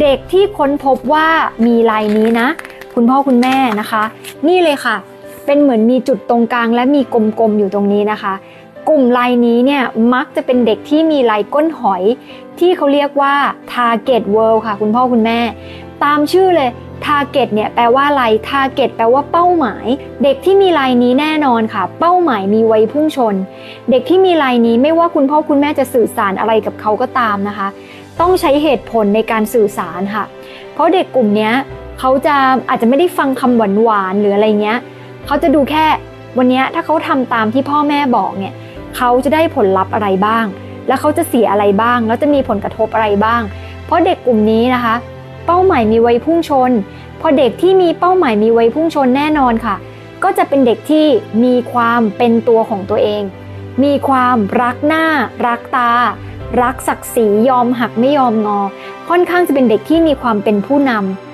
เด็กที่ค้นพบว่ามีลายนี้นะ คุณพ่อคุณแม่นะคะ นี่เลยค่ะ เป็นเหมือนมีจุดตรงกลางและมีกลมๆอยู่ตรงนี้นะคะ กลุ่มลายนี้เนี่ยมักจะเป็นเด็กที่มีลายก้นหอย ที่เขาเรียกว่า target world ค่ะ คุณพ่อคุณแม่ ตามชื่อเลย target เนี่ยแปลว่าอะไร target แปลว่าเป้าหมาย เด็กที่มีลายนี้แน่นอนค่ะ เป้าหมายมีไว้พุ่งชน เด็กที่มีลายนี้ไม่ว่าคุณพ่อคุณแม่จะสื่อสารอะไรกับเขาก็ตามนะคะต้องใช้เหตุผลในการสื่อสารค่ะ เพราะเด็กกลุ่มนี้เขาจะอาจจะไม่ได้ฟังคำหวานๆหรืออะไรเงี้ยเขาจะดูแค่วันนี้ถ้าเขาทำตามที่พ่อแม่บอกเนี่ยเขาจะได้ผลลัพธ์อะไรบ้าง แล้วเขาจะเสียอะไรบ้าง แล้วจะมีผลกระทบอะไรบ้าง เพราะเด็กกลุ่มนี้นะคะ เป้าหมายมีไว้พุ่งชน พอเด็กที่มีเป้าหมายมีไว้พุ่งชนแน่นอนค่ะ ก็จะเป็นเด็กที่มีความเป็นตัวของตัวเอง มีความรักหน้า รักตา รักศักดิ์ศรียอมหักไม่ยอมงอ ค่อนข้างจะเป็นเด็กที่มีความเป็นผู้นำ